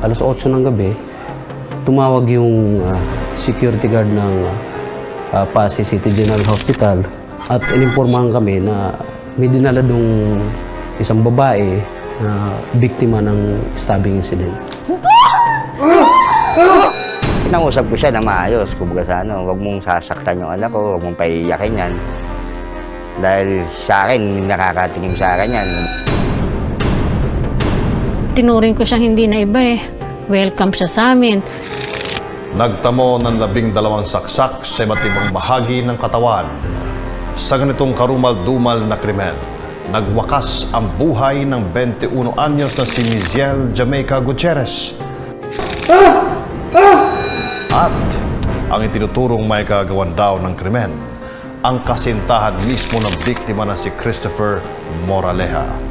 alas 8 ng gabi, tumawag yung ah, security guard ng ah, Pasay City General Hospital at ininformahan kami na may dinala dong isang babae na biktima ng stabbing incident. Kinausap ko siya na maayos. Kumbaga sa ano, huwag mong sasaktan yung anak ko, huwag mong paiyakin yan. Dahil sa akin, nakakatingin sa akin yan. Tinuring ko siyang hindi na iba eh. Welcome siya sa amin. Nagtamo ng labing dalawang saksak sa iba't ibang bahagi ng katawan. Sa ganitong karumal-dumal na krimen, nagwakas ang buhay ng 21 anyos na si Miziel Jamaica Gutierrez. At ang itinuturong may kagawan daw ng krimen, ang kasintahan mismo ng biktima na si Christopher Moraleja.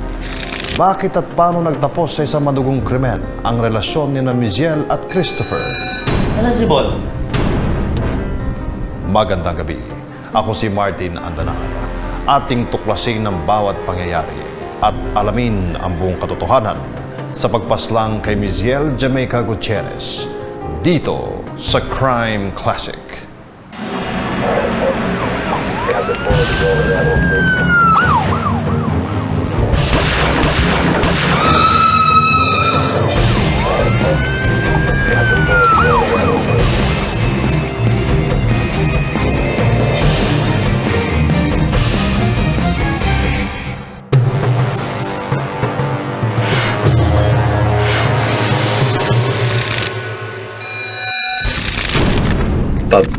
Bakit at paano nagtapos sa isang madugong krimen ang relasyon ni na Miziel at Christopher? Nasaan si Bon? Magandang gabi. Ako si Martin Andanar. Ating tuklasin ng bawat pangyayari at alamin ang buong katotohanan sa pagpaslang kay Miziel Jamaica Gutierrez dito sa Crime Classic.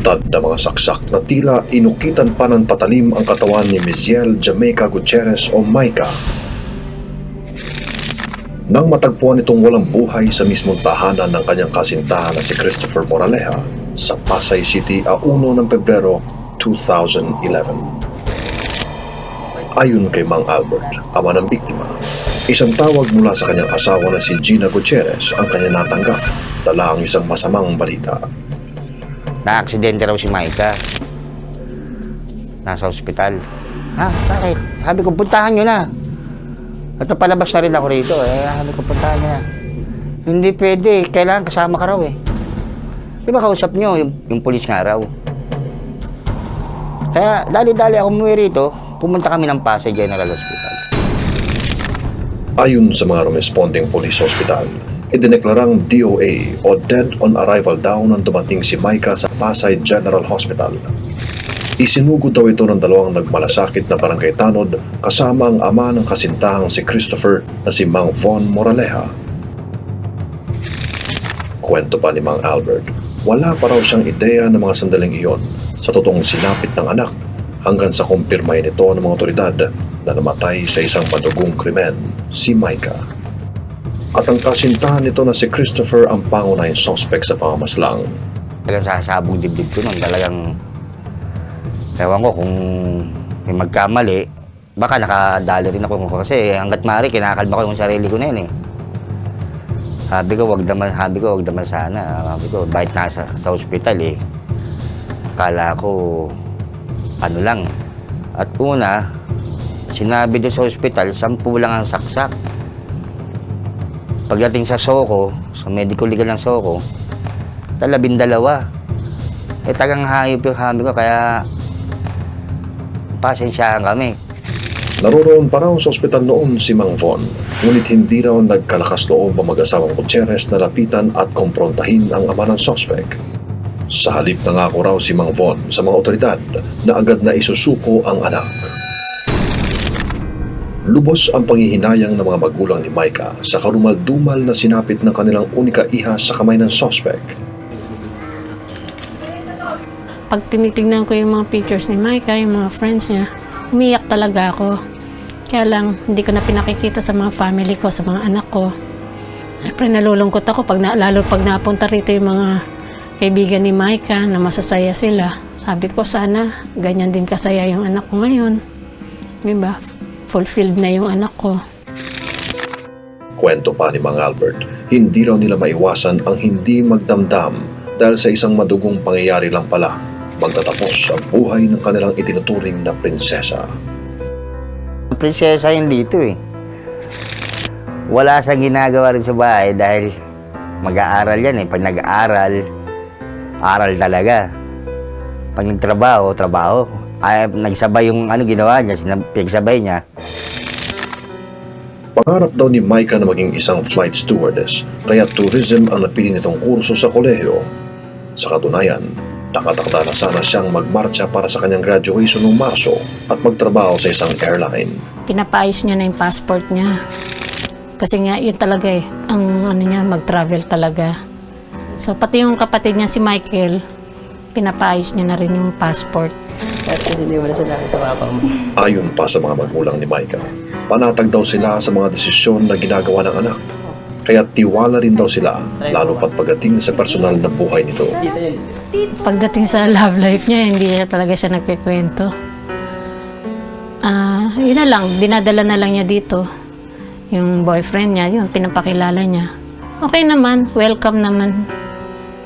Tad-tad na mga saksak na tila inukitan pa ng patalim ang katawan ni Miziel Jamaica Gutierrez o Maika. Nang matagpuan itong walang buhay sa mismong tahanan ng kanyang kasintahan na si Christopher Moraleja sa Pasay City a 1 ng Pebrero 2011. Ayon kay Mang Albert, ama ng biktima, isang tawag mula sa kanyang asawa na si Gina Gutierrez ang kanya natanggap dala ang isang masamang balita. Na-aksidente raw si Maika. Nasa ospital. Ha? Bakit? Sabi ko, puntahan nyo na. At napalabas na rin ako rito. Eh, sabi ko, puntahan nyo na. Hindi pwede. Kailangan kasama ka raw eh. Di ba kausap nyo yung, yung polis nga raw? Kaya dali-dali ako umuwi rito. Pumunta kami ng Pasay General Hospital. Ayon sa mga responding police hospital, idineklarang DOA o dead on arrival daw nang dumating si Micah sa Pasay General Hospital. Isinugod daw ito ng dalawang nagmalasakit na barangay tanod kasama ang ama ng kasintahang si Christopher na si Mang Von Moraleja. Kwento pa ni Mang Albert, wala pa raw siyang ideya ng mga sandaling iyon sa totoong sinapit ng anak hanggang sa kumpirmay nito ng mga otoridad na namatay sa isang madugong krimen, si Micah. At ang kasintahan nito na si Christopher ang pangunahing suspect sa pangamaslang. Talagang sasabog dibdib ko nun. Talagang, ewan ko kung may magkamali, baka nakadali rin ako. Kasi hanggat maaari, kinakalma ko yung sarili ko na yun eh. Sabi ko, wag naman, sabi ko, wag naman sana. Sabi ko, bakit nasa sa ospital eh. Kala ko, ano lang. At una, sinabi doon sa ospital, sampu lang ang saksak. Pagdating sa Soko, sa medical legal ng Soko, talabing dalawa. Eh tagang hayop yung hami ko, kaya pasensyahan kami. Naroroon pa raw sa ospital noon si Mang Von, ngunit hindi raw nagkalakas loob ang mag-asawang Gutierrez na lapitan at komprontahin ang ama ng suspect. Sa halip nangako raw si Mang Von sa mga otoridad na agad na isusuko ang anak. Lubos ang panghihinayang ng mga magulang ni Micah sa karumal-dumal na sinapit ng kanilang unika iha sa kamay ng suspect. Pag tinitignan ko yung mga pictures ni Micah, yung mga friends niya, umiyak talaga ako. Kaya lang, hindi ko na pinakikita sa mga family ko, sa mga anak ko. Siyempre, nalulungkot ako pag na, lalo pag napunta rito yung mga kaibigan ni Micah na masasaya sila. Sabi ko, sana ganyan din kasaya yung anak ko ngayon. Diba? Fulfilled na yung anak ko. Kwento pa ni Mang Albert, hindi raw nila maiwasan ang hindi magdamdam dahil sa isang madugong pangyayari lang pala, magtatapos ang buhay ng kanilang itinuturing na prinsesa. Prinsesa yun dito eh. Wala siyang ginagawa rin sa bahay dahil mag-aaral yan eh. Pag nag-aaral, aral talaga. Pag nagtrabaho, trabaho. Ay, nagsabay yung ano ginawa niya, pinagsabay niya. Pangarap daw ni Micah na maging isang flight stewardess, kaya tourism ang napili nitong kurso sa kolehiyo. Sa katunayan, nakatakda na sana siyang magmarcha para sa kanyang graduation noong Marso at magtrabaho sa isang airline. Pinapaayos niya na yung passport niya. Kasi nga, yun talaga eh. Ang ano niya, mag-travel talaga. So, pati yung kapatid niya si Michael, pinapaayos niya na rin yung passport. Kasi hindi mo na sinabi sa papa mo. Ayon pa sa mga magulang ni Micah, panatag daw sila sa mga desisyon na ginagawa ng anak. Kaya tiwala rin daw sila, lalo pat pagdating sa personal na buhay nito. Pagdating sa love life niya, hindi siya talaga siya nagkikwento. Ah, yun na lang, dinadala na lang niya dito. Yung boyfriend niya, yun, pinapakilala niya. Okay naman, welcome naman.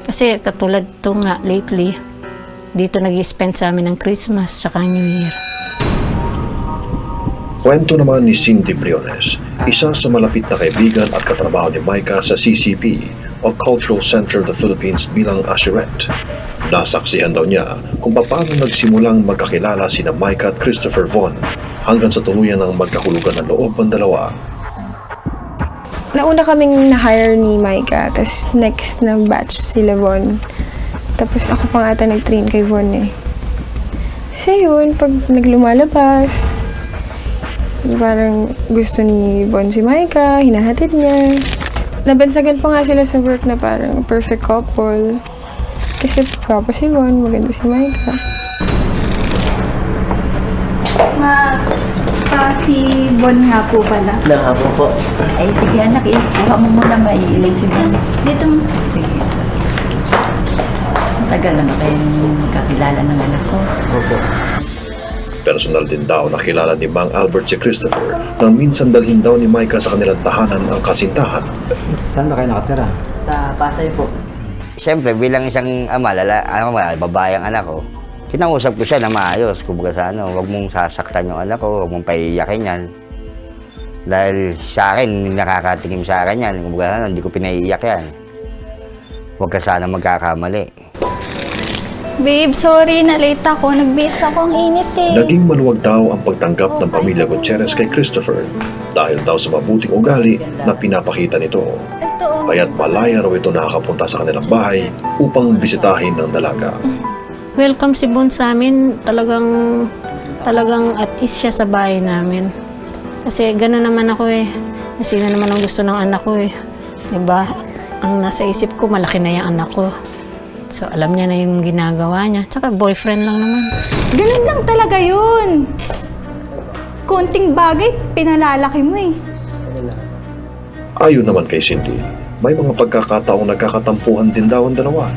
Kasi katulad to nga, lately, dito nag spend sa amin ng Christmas saka New Year. Kwento naman ni Cindy Briones, isa sa malapit na kaibigan at katrabaho ni Micah sa CCP o Cultural Center of the Philippines bilang usherette. Nasaksihan daw niya kung paano nagsimulang magkakilala sina Micah at Christopher Von hanggang sa tuluyan ng magkahulugan ng loob ang dalawa. Nauna kaming na-hire ni Micah, tapos next na batch sila Von. Tapos ako pa nga ata nag-train kay Von eh. Kasi yun, pag naglumalabas, parang gusto ni Von si Micah, hinahatid niya. Nabansagan pa nga sila sa work na parang perfect couple. Kasi papa si Von, maganda si Micah. Ma, pa si Bon nga po pala. Ilang hapon po. Ay, sige anak, ikuha mo muna mailay si Bon. Dito mo. Sige. Matagal na ba kayong kakilala ng anak ko? Opo. Personal din daw nakilala ni Mang Albert si Christopher nang minsan dalhin daw ni Micah sa kanilang tahanan ang kasintahan. Saan ba kayo nakatira? Sa Pasay po. Siyempre, bilang isang ama, lala, ano, babae ang anak ko, kinausap ko siya na maayos. Kumbaga sa ano, huwag mong sasaktan yung anak ko, huwag mong paiiyakin yan. Dahil sa akin, nakakatingin sa akin yan. Kumbaga, ano, hindi ko pinaiiyak yan. Huwag ka sana magkakamali. Babe, sorry na late ako. Nag-base ako. Ang init eh. Naging maluwag daw ang pagtanggap ng pamilya Gutierrez kay Christopher dahil daw sa mabuting ugali na pinapakita nito. Ito oh. Kaya't malaya raw ito nakakapunta sa kanilang bahay upang bisitahin ng dalaga. Welcome si Bon sa amin. Talagang, talagang at ease siya sa bahay namin. Kasi gano'n naman ako eh. Kasi na naman ang gusto ng anak ko eh. Diba? Ang nasa isip ko, malaki na yung anak ko. So, alam niya na yung ginagawa niya. Tsaka boyfriend lang naman. Ganun lang talaga yun. Konting bagay, pinalalaki mo eh. Ayon naman kay Cindy, may mga pagkakataong nagkakatampuhan din daw ang dalawa.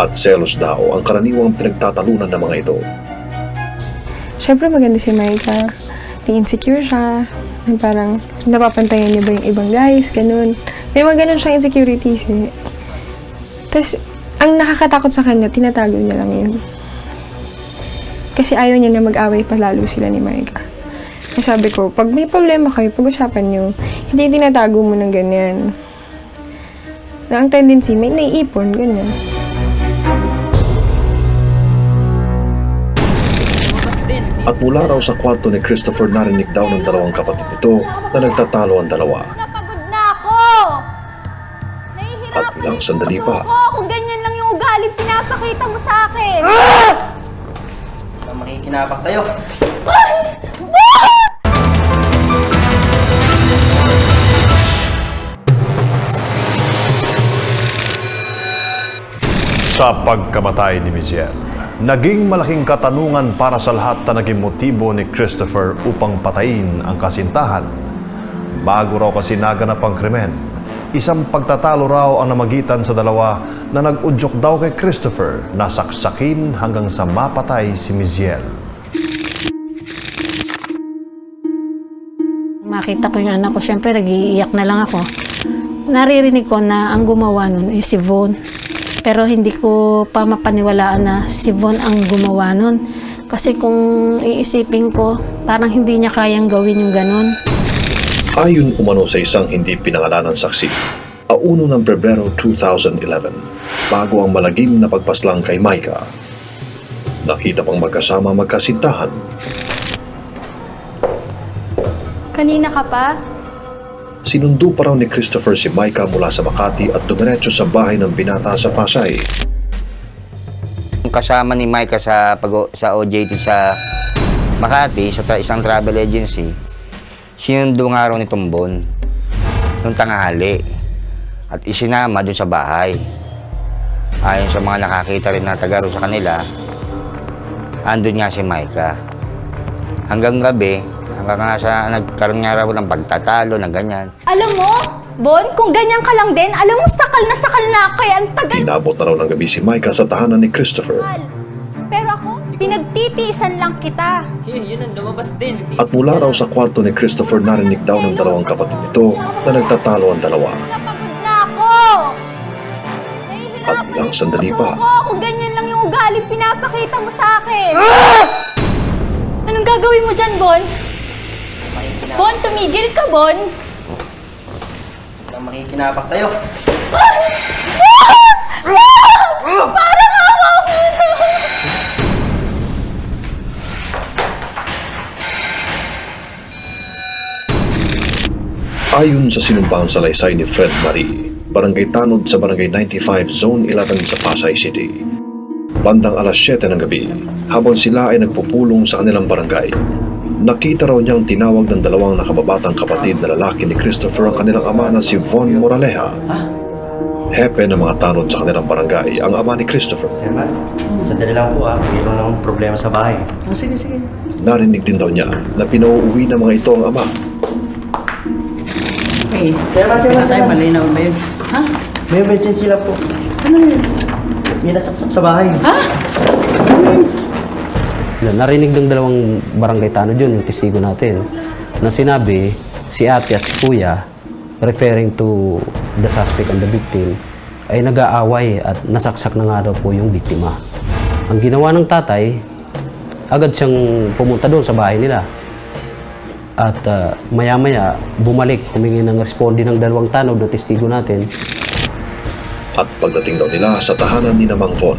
At selos daw ang karaniwang pinagtatalunan ng mga ito. Siyempre maganda si Micah. Na-insecure siya. Na parang napapantayan niya ba yung ibang guys, ganun. May mga ganun siyang insecurities eh. Tapos, ang nakakatakot sa kanya, tinatago niya lang yun. Kasi ayaw niya na mag-away pa lalo sila ni Micah. Sabi ko, pag may problema kayo, pag-usapan niyo, hindi tinatago mo ng ganyan. Na ang tendency, may naiipon, ganyan. At mula raw sa kwarto ni Christopher narinig daw ng dalawang kapatid nito na nagtatalo ang dalawa. Napagod na ako! At ilang sandali pa, pinapakita mo sa akin. Ang makikinapak sa'yo. Sa pagkamatay ni Miziel, naging malaking katanungan para sa lahat na naging motibo ni Christopher upang patayin ang kasintahan. Bago raw kasi naganap ang krimen, isang pagtatalo raw ang namagitan sa dalawa na nag-udyok daw kay Christopher na saksakin hanggang sa mapatay si Miziel. Makita ko yung anak ko, syempre nag-iiyak na lang ako. Naririnig ko na ang gumawa nun ay si Von. Pero hindi ko pa mapaniwalaan na si Von ang gumawa nun. Kasi kung iisipin ko, parang hindi niya kayang gawin yung ganun. Ayon umano sa isang hindi pinangalanang saksi, auno ng Pebrero 2011 bago ang malagim na pagpaslang kay Micah. Nakita pang magkasama magkasintahan Kanina ka pa? Sinundo pa raw ni Christopher si Micah mula sa Makati at dumiretso sa bahay ng binata sa Pasay. Kasama ni Micah sa, pag sa OJT sa Makati, sa isang travel agency, sinundo nga raw ni Tumbon nung tanghali at isinama dun sa bahay. Ayon sa mga nakakita rin na taga ro sa kanila, andun nga si Micah. Hanggang gabi, hanggang nga sa nagkaroon nga raw ng pagtatalo na ganyan. Alam mo, Bon, kung ganyan ka lang din, alam mo, sakal na sakal na ako kaya ang tagal Inabot na raw ng gabi si Micah sa tahanan ni Christopher ako, pinagtitiisan lang kita. Yun, yun ang lumabas din. at mula raw sa kwarto ni Christopher narinig daw ng dalawang kapatid nito na nagtatalo ang dalawa. Napagod na ako! At ilang sandali pa. Ako, kung ganyan lang yung ugaling pinapakita mo sa akin. Anong gagawin mo dyan, Bon? Bon, tumigil ka, Bon. Ang makikinapak sa'yo. Ayon sa sinumpang salaysay ni Fred Marie, Barangay Tanod sa Barangay 95 Zone 11 sa Pasay City. Bandang alas 7 ng gabi, habang sila ay nagpupulong sa kanilang barangay, nakita raw niyang tinawag ng dalawang nakababatang kapatid na lalaki ni Christopher ang kanilang ama na si Von Moraleja. Hepe ng mga tanod sa kanilang barangay ang ama ni Christopher. Sandali lang po ah. Mayroon ng problema sa bahay. Oh, sige, sige. Narinig din daw niya na pinauuwi ng mga ito ang ama. Okay. Tema, tema, Tatay, tema. malinaw ba yun? Ha? May emergency lang po. Ano yun? May nasaksak sa bahay. Narinig ng dalawang barangay tanod yun, yung testigo natin, na sinabi si ate at si kuya, referring to the suspect and the victim, ay nag-aaway at nasaksak na nga daw po yung biktima. Ang ginawa ng tatay, agad siyang pumunta doon sa bahay nila. At ah, maya-maya, bumalik, humingi ng responde ng dalawang tanod na testigo natin. At pagdating daw nila sa tahanan ni Namang Von,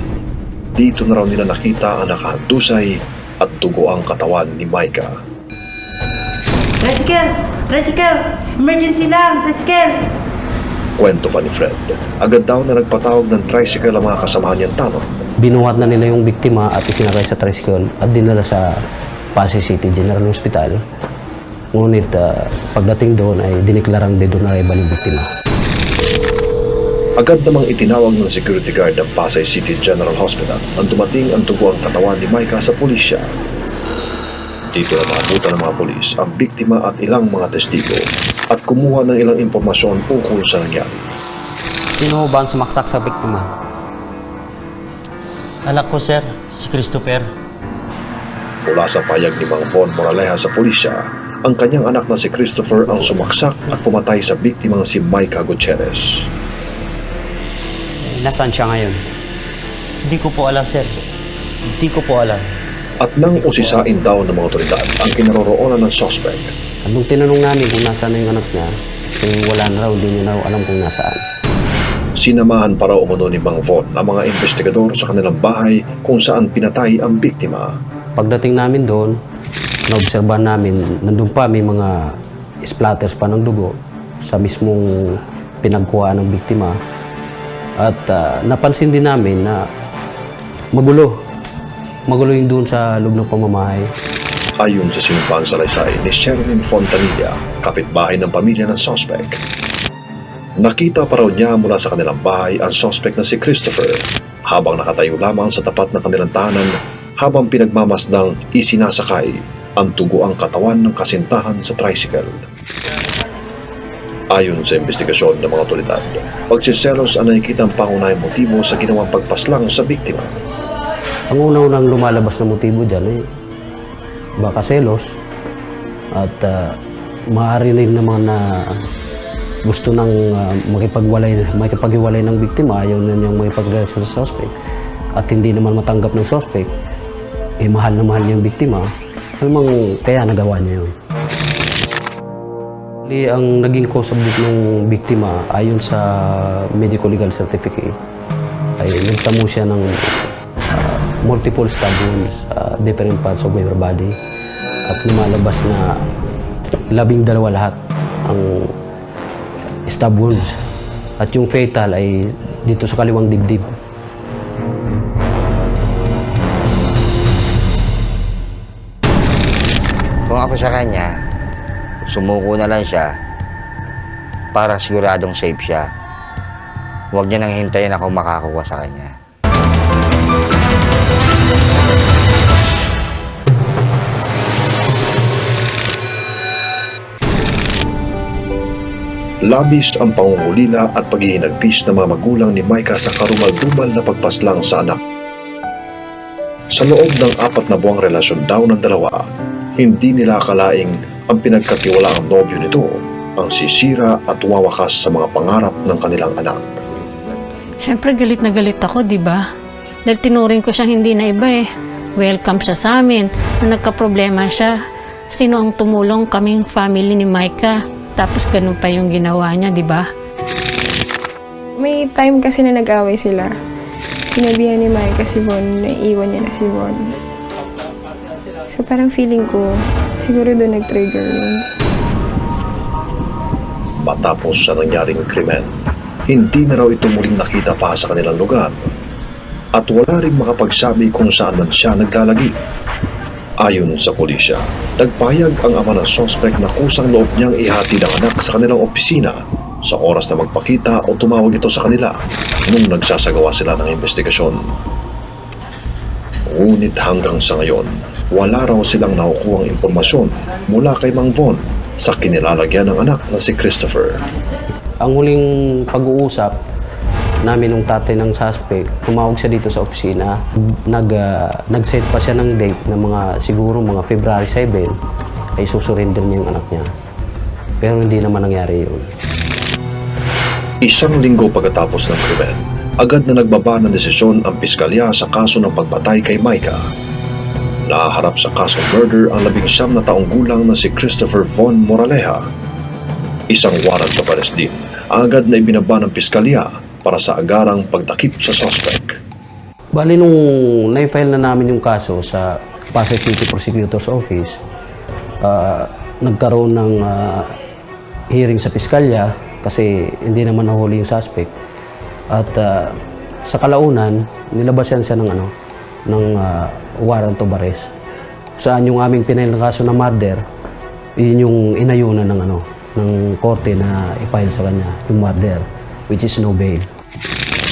dito na raw nila nakita ang nakahandusay at dugo ang katawan ni Micah. Tricycle! Tricycle! Emergency lang! Tricycle! Kwento pa ni Fred, agad daw na nagpatawag ng tricycle ang mga kasamahan niyang tanong. binuhat na nila yung biktima at isinakay sa tricycle at dinala sa Pasay City General Hospital. Ngunit ah, pagdating doon ay diniklarang dead on arrival yung biktima. Agad namang itinawag ng security guard ng Pasay City General Hospital nang dumating ang dugo ang katawan ni Micah sa pulisya. Dito na naabutan ng mga pulis ang biktima at ilang mga testigo at kumuha ng ilang impormasyon ukol sa nangyari. Sino ba ang sumaksak sa biktima? Anak ko, sir. Si Christopher. Mula sa payag ni Mang Von Moraleja sa pulisya, ang kanyang anak na si Christopher ang sumaksak at pumatay sa biktimang si Micah Gutierrez. Nasaan siya ngayon? Hindi ko po alam, sir. Hindi ko po alam. At nang usisain daw ng mga otoridad ang kinaroroonan ng suspect, At nung tinanong namin kung nasaan na yung anak niya, eh, wala na raw, hindi niya na raw alam kung nasaan. sinamahan para umano ni Mang Von ang mga investigador sa kanilang bahay kung saan pinatay ang biktima. Pagdating namin doon, naobserbahan namin, nandun pa may mga splatters pa ng dugo sa mismong pinagkuhaan ng biktima. At ah, napansin din namin na magulo. Magulo yung doon sa loob ng pamamahay. Ayon sa sinumpang salaysay ni Sherilyn Fontanilla, kapitbahay ng pamilya ng suspect. Nakita pa raw niya mula sa kanilang bahay ang suspect na si Christopher habang nakatayo lamang sa tapat ng kanilang tahanan habang pinagmamasdang isinasakay ang tugo ang katawan ng kasintahan sa tricycle. Ayon sa investigasyon ng mga otoridad, pagsiselos ang nakikitang pangunahing motibo sa ginawang pagpaslang sa biktima. Ang una-unang lumalabas na motibo dyan eh, baka selos at uh, maaari rin naman na gusto nang ah, makipagwalay, makipaghiwalay ng biktima, ayaw na niyang makipagrelasyon sa suspect at hindi naman matanggap ng suspect, eh mahal na mahal niya yung biktima, alamang kaya nagawa niya yun. Li ang naging cause of death ng biktima ayon sa medical legal certificate ay nagtamo siya ng ah, multiple stab wounds sa different parts of her body at lumalabas na labing dalawa lahat ang stab wounds at yung fatal ay dito sa kaliwang dibdib. Kung ako sa kanya, sumuko na lang siya para siguradong safe siya. Huwag niya nang hintayin ako makakuha sa kanya. Labis ang pangungulila at paghihinagpis ng mga magulang ni Micah sa karumal-dumal na pagpaslang sa anak. Sa loob ng apat na buwang relasyon daw ng dalawa, hindi nila akalaing ang pinagkatiwalaang nobyo nito ang sisira at wawakas sa mga pangarap ng kanilang anak. Siyempre galit na galit ako, di ba? Dahil tinuring ko siyang hindi na iba eh. Welcome siya sa amin. Nung nagka-problema siya, sino ang tumulong kaming family ni Micah? Tapos ganun pa yung ginawa niya, di ba? May time kasi na nag-away sila. Sinabihan ni Micah si Von na iwan niya na si Von. So parang feeling ko, siguro doon nag-trigger yun. Matapos sa nangyaring krimen, hindi na raw ito muling nakita pa sa kanilang lugar at wala rin makapagsabi kung saan man siya naglalagi. Ayon sa pulisya, nagpayag ang ama ng sospek na kusang loob niyang ihatid ang anak sa kanilang opisina sa oras na magpakita o tumawag ito sa kanila nung nagsasagawa sila ng investigasyon. Ngunit hanggang sa ngayon, wala raw silang nakukuhang impormasyon mula kay Mang Von sa kinilalagyan ng anak na si Christopher. Ang huling pag-uusap namin ng tatay ng suspect, tumawag siya dito sa opisina. Nag, ah, nag-set pa siya ng date na mga siguro mga February 7 ay susurrender niya yung anak niya. Pero hindi naman nangyari yun. Isang linggo pagkatapos ng krimen, agad na nagbaba ng desisyon ang piskalya sa kaso ng pagpatay kay Micah. Naharap sa kasong murder ang labing siyam na taong gulang na si Christopher Von Moraleja. Isang warrant of arrest din agad na ibinaba ng piskalya para sa agarang pagtakip sa suspect. Bali nung na-file na namin yung kaso sa Pasay City Prosecutor's Office, ah, nagkaroon ng ah, hearing sa piskalya kasi hindi naman nahuli yung suspect. At ah, sa kalaunan, nilabasan siya ng ano, ng ah, warrant of arrest. Saan yung aming pinail na kaso na murder, yun yung inayunan ng ano, ng korte na i-file sa kanya, yung murder, which is no bail.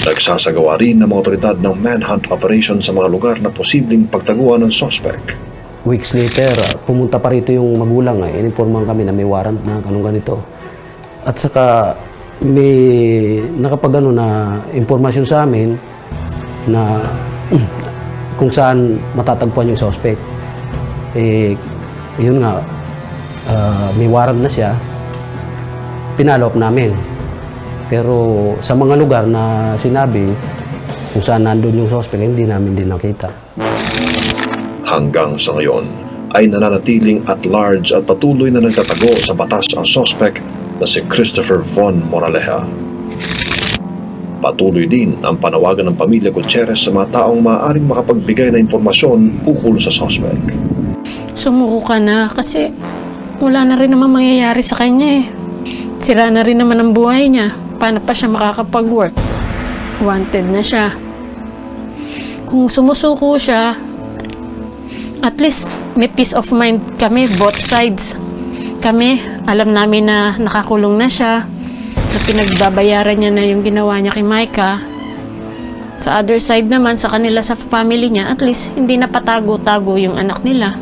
Nagsasagawa rin ng mga otoridad ng manhunt operation sa mga lugar na posibleng pagtaguan ng suspect. Weeks later, ah, pumunta pa rito yung magulang. Eh. Ininformahan kami na may warrant na ganun ganito. At saka may nakapag ano na impormasyon sa amin na kung saan matatagpuan yung suspect. Eh, yun nga, ah, may warrant na siya. Pinalo up namin. Pero sa mga lugar na sinabi kung saan nandun yung suspect, hindi namin din nakita. Hanggang sa ngayon ay nananatiling at large at patuloy na nagtatago sa batas ang suspect na si Christopher Von Moraleja. Patuloy din ang panawagan ng pamilya Gutierrez sa mga taong maaaring makapagbigay ng impormasyon ukol sa suspect. Sumuko ka na kasi wala na rin naman mangyayari sa kanya eh. Sira na rin naman ang buhay niya. Paano pa siya makakapag-work? Wanted na siya. Kung sumusuko siya, at least may peace of mind kami, both sides. Kami, alam namin na nakakulong na siya, na pinagbabayaran niya na yung ginawa niya kay Micah. Sa other side naman, sa kanila sa family niya, at least hindi na patago-tago yung anak nila.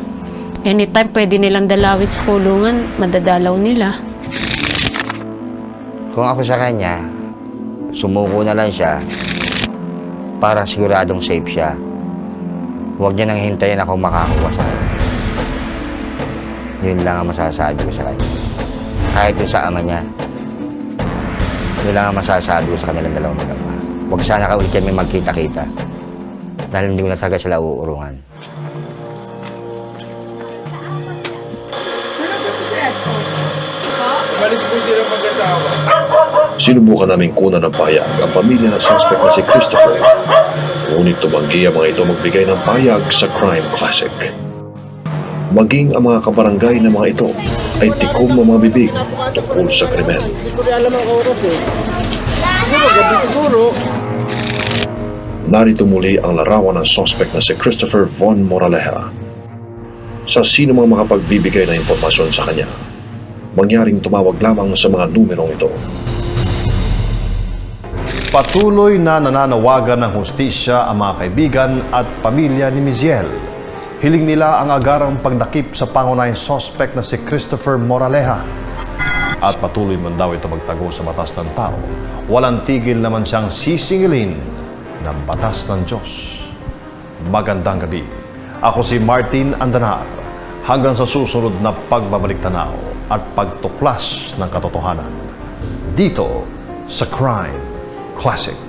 Anytime pwede nilang dalawin sa kulungan, madadalaw nila. Kung ako sa kanya, sumuko na lang siya para siguradong safe siya. Huwag niya nang hintayin ako makakuha sa kanya. Yun lang ang masasabi ko sa kanya. Kahit yung sa ama niya, yun lang ang masasabi ko sa kanilang dalawang mag-ama. Huwag sana ka ulit kami magkita-kita. Dahil hindi ko na talaga sila uurungan. Sinubukan naming kunan ng payag ang pamilya ng suspect na si Christopher. Ngunit tumanggi ang mga ito magbigay ng payag sa Crime Classic. Maging ang mga kabarangay ng mga ito ay tikom ang mga bibig tungkol sa krimen. Narito muli ang larawan ng suspect na si Christopher Von Moraleja. Sa sino mang makapagbibigay ng impormasyon sa kanya, mangyaring tumawag lamang sa mga numerong ito. Patuloy na nananawagan ng hustisya ang mga kaibigan at pamilya ni Miziel. Hiling nila ang agarang pagdakip sa pangunahing suspect na si Christopher Moraleja. At patuloy man daw ito magtago sa batas ng tao. Walang tigil naman siyang sisingilin ng batas ng Diyos. Magandang gabi. Ako si Martin Andanar. Hanggang sa susunod na pagbabalik tanaw at pagtuklas ng katotohanan. Dito sa Crime Classic.